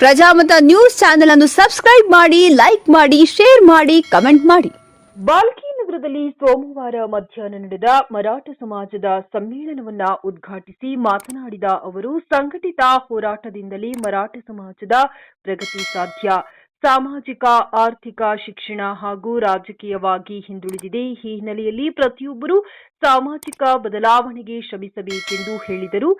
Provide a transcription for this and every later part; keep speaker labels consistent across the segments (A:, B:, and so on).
A: Prajamata news channel ಅನ್ನು subscribe ಮಾಡಿ, like ಮಾಡಿ, ಶೇರ್ ಮಾಡಿ, ಕಮೆಂಟ್ ಮಾಡಿ.
B: ಬಾಲ್ಕಿ ನಗರದಲ್ಲಿ ಸೋಮವಾರ ಮಧ್ಯಾಹ್ನ ನಡೆದ ಮರಾಠ ಸಮಾಜದ ಸಮ್ಮೇಳನವನ್ನ ಉದ್ಘಾಟಿಸಿ ಮಾತನಾಡಿದ ಅವರು, ಸಂಘಟಿತ ಹೋರಾಟದಿಂದಲೇ ಮರಾಠ ಸಮಾಜದ ಪ್ರಗತಿ ಸಾಧ್ಯ. ಸಾಮಾಜಿಕ, ಆರ್ಥಿಕ, ಶಿಕ್ಷಣ ಹಾಗೂ ರಾಜಕೀಯವಾಗಿ ಹಿಂದುಳಿದಿದೆ. ಈ ಹಿನ್ನೆಲೆಯಲ್ಲಿ ಪ್ರತಿಯೊಬ್ಬರೂ ಸಾಮಾಜಿಕ ಬದಲಾವಣೆಗೆ ಶ್ರಮಿಸಬೇಕೆಂದು ಹೇಳಿದರು.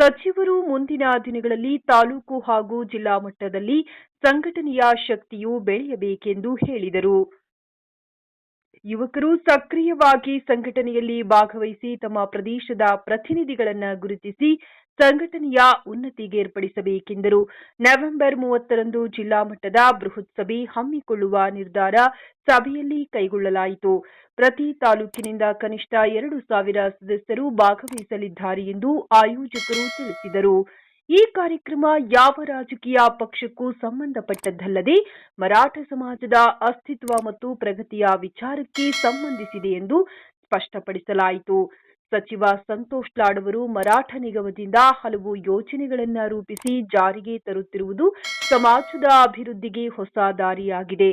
B: ಸಚಿವರು ಮುಂದಿನ ದಿನಗಳಲ್ಲಿ ತಾಲೂಕು ಹಾಗೂ ಜಿಲ್ಲಾ ಮಟ್ಟದಲ್ಲಿ ಸಂಘಟನೆಯ ಶಕ್ತಿಯು ಬೆಳೆಯಬೇಕೆಂದು ಹೇಳಿದರು. ಯುವಕರು ಸಕ್ರಿಯವಾಗಿ ಸಂಘಟನೆಯಲ್ಲಿ ಭಾಗವಹಿಸಿ ತಮ್ಮ ಪ್ರದೇಶದ ಪ್ರತಿನಿಧಿಗಳನ್ನು ಗುರುತಿಸಿ ಸಂಘಟನೆಯ ಉನ್ನತಿಗೇರ್ಪಡಿಸಬೇಕೆಂದರು. ನವೆಂಬರ್ ಮೂವತ್ತರಂದು ಜಿಲ್ಲಾ ಮಟ್ಟದ ಬೃಹತ್ ಸಭೆ ಹಮ್ಮಿಕೊಳ್ಳುವ ನಿರ್ಧಾರ ಸಭೆಯಲ್ಲಿ ಕೈಗೊಳ್ಳಲಾಯಿತು. ಪ್ರತಿ ತಾಲೂಕಿನಿಂದ ಕನಿಷ್ಠ ಎರಡು ಸಾವಿರ ಸದಸ್ಯರು ಭಾಗವಹಿಸಲಿದ್ದಾರೆ ಎಂದು ಆಯೋಜಕರು ತಿಳಿಸಿದರು. ಈ ಕಾರ್ಯಕ್ರಮ ಯಾವ ರಾಜಕೀಯ ಪಕ್ಷಕ್ಕೂ ಸಂಬಂಧಪಟ್ಟದ್ದಲ್ಲದೆ ಮರಾಠ ಸಮಾಜದ ಅಸ್ತಿತ್ವ ಮತ್ತು ಪ್ರಗತಿಯ ವಿಚಾರಕ್ಕೆ ಸಂಬಂಧಿಸಿದೆ ಎಂದು ಸ್ಪಷ್ಟಪಡಿಸಲಾಯಿತು. ಸಚಿವ ಸಂತೋಷ್ ಲಾಡ್ ಅವರು ಮರಾಠ ನಿಗಮದಿಂದ ಹಲವು ಯೋಜನೆಗಳನ್ನು ರೂಪಿಸಿ ಜಾರಿಗೆ ತರುತ್ತಿರುವುದು ಸಮಾಜದ ಅಭಿವೃದ್ಧಿಗೆ ಹೊಸ ದಾರಿಯಾಗಿದೆ.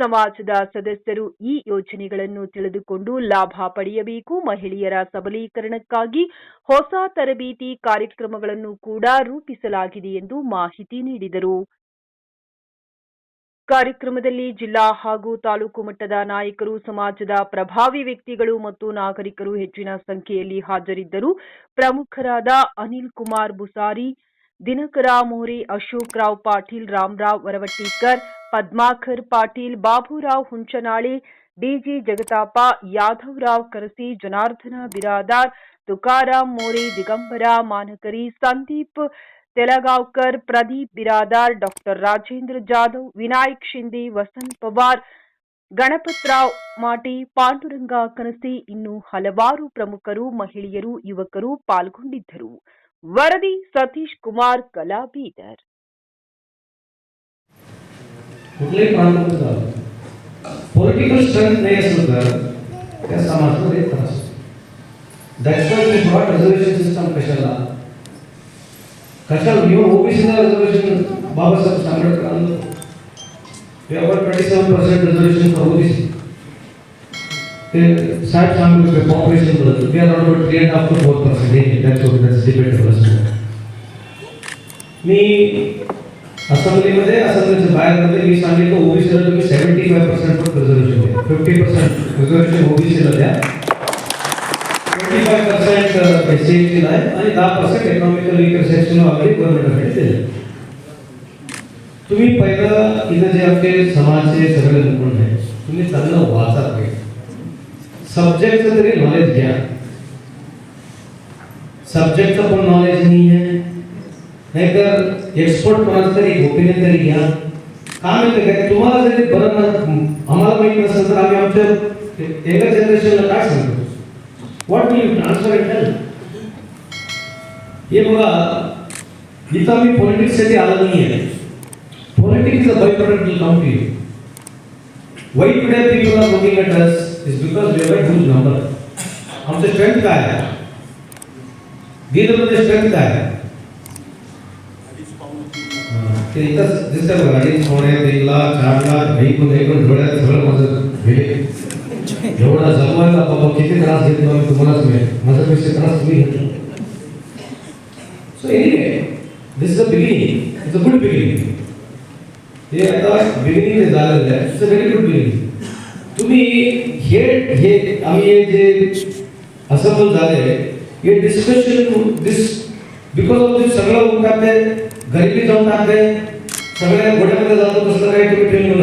B: ಸಮಾಜದ ಸದಸ್ಯರು ಈ ಯೋಜನೆಗಳನ್ನು ತಿಳಿದುಕೊಂಡು ಲಾಭ ಪಡೆಯಬೇಕು. ಮಹಿಳೆಯರ ಸಬಲೀಕರಣಕ್ಕಾಗಿ ಹೊಸ ತರಬೇತಿ ಕಾರ್ಯಕ್ರಮಗಳನ್ನು ಕೂಡ ರೂಪಿಸಲಾಗಿದೆ ಎಂದು ಮಾಹಿತಿ ನೀಡಿದರು. ಕಾರ್ಯಕ್ರಮದಲ್ಲಿ ಜಿಲ್ಲಾ ಹಾಗೂ ತಾಲೂಕು ಮಟ್ಟದ ನಾಯಕರು, ಸಮಾಜದ ಪ್ರಭಾವಿ ವ್ಯಕ್ತಿಗಳು ಮತ್ತು ನಾಗರಿಕರು ಹೆಚ್ಚಿನ ಸಂಖ್ಯೆಯಲ್ಲಿ ಹಾಜರಿದ್ದರು. ಪ್ರಮುಖರಾದ ಅನಿಲ್ ಕುಮಾರ್ ಬುಸಾರಿ ದಿನಕರ ಮೋರೆ, ಅಶೋಕ್ ರಾವ್ ಪಾಟೀಲ್ ರಾಮರಾವ್ ವರವಟ್ಟಿಕರ್ ಪದ್ಮಾಕರ್ ಪಾಟೀಲ್, ಬಾಬುರಾವ್ ಹುಂಚನಾಳಿ, ಡಿಜಿ ಜಗತಾಪ, ಯಾದವರಾವ್ ಕರಸಿ, ಜನಾರ್ದನ ಬಿರಾದಾರ್ ತುಕಾರಾಮ್ ಮೋರೆ, ದಿಗಂಬರ ಮಾನಕರಿ, ಸಂದೀಪ್ ತೆಲಗಾವ್ಕರ್, ಪ್ರದೀಪ್ ಬಿರಾದಾರ್, ಡಾಕ್ಟರ್ ರಾಜೇಂದ್ರ ಜಾಧವ್, ವಿನಾಯಕ್ ಶಿಂದಿ ವಸಂತ್ ಪವಾರ್ ಗಣಪತ್ರಾವ್ ಮಾಟಿ, ಪಾಂಡುರಂಗ ಕನಸಿ ಇನ್ನು ಹಲವಾರು ಪ್ರಮುಖರು, ಮಹಿಳೆಯರು, ಯುವಕರು ಪಾಲ್ಗೊಂಡಿದ್ದರು. ವರದಿ ಸತೀಶ್ ಕುಮಾರ್ ಕಲಾ ಬೀದರ್
C: कुठलेही प्रांत पॉलिटिकल स्ट्रेंथ नाही सुद्धा त्या समाजाला एक त्रास दॅट्स वाय मी ब्रॉट रिझर्वेशन सिस्टम कशाला कशाला न्यू ओबीसीला रिझर्वेशन बाबासाहेब आंबेडकर आणलं paper twenty seven percent reservation करू दिस ते साहेब सांगू शकतो पॉप्युलेशन बदल ते around three and half to four percent हे त्याच्यावर त्याचं डिपेंड मी असेंब्लीमध्ये असेंब्लीच्या बाहेरमध्ये मी सांगितलं, ओबीसीला तुम्ही सेव्हन्टी फाय पर्सेंट रिझर्वेशन द्या. फिफ्टी पर्सेंट रिझर्वेशन ओबीसीला द्या. Twenty five percent S C S आहे आणि दहा percent economical weaker section already गव्हर्नमेंटकडे दिले तुम्ही पहिलं इथं जे आमचे समाजचे सगळे लोक आहे तुम्ही चांगलं वाचा पाहिजे सब्जेक्टचं तरी नॉलेज घ्या. सब्जेक्टचं पण नॉलेज नाही आहे नाहीतर एक्सपर्ट कोणाचं तरी ओपिनियन तरी घ्या. काय माहिती काय, तुम्हाला जरी बरं आम्हाला माहित नसेल तर आम्ही आमच्या एका जनरेशनला काय सांगतो व्हॉट विल ट्रान्सफर इट हे बघा, इथं मी पॉलिटिक्ससाठी आलो नाही आहे politics is a by product come to you Why today people are looking at us is because we have a huge number. Strength काय आहे? बीदरमध्ये स्ट्रेंथ काय आहे? ते इथंच दिसतं बघा अडीच पावणे तीन लाख चार लाख ऐकून ऐकून डोळ्यात सगळं माझं गेले एवढा जमवायला बाबा किती त्रास घेतलो आम्ही तुम्हालाच मिळेल माझ्यापेक्षा त्रास तुम्ही घेतला so anyway this is a beginning it's a good beginning हे आता बिगिनिंग झालेलं आहे it's a very good beginning तुम्ही हे हे आम्ही हे जे असफल झाले हे discussion this because of this सगळं टाकते गरिबी जाऊन टाकते सगळ्या घोड्यामध्ये जातो तसं काही तुम्ही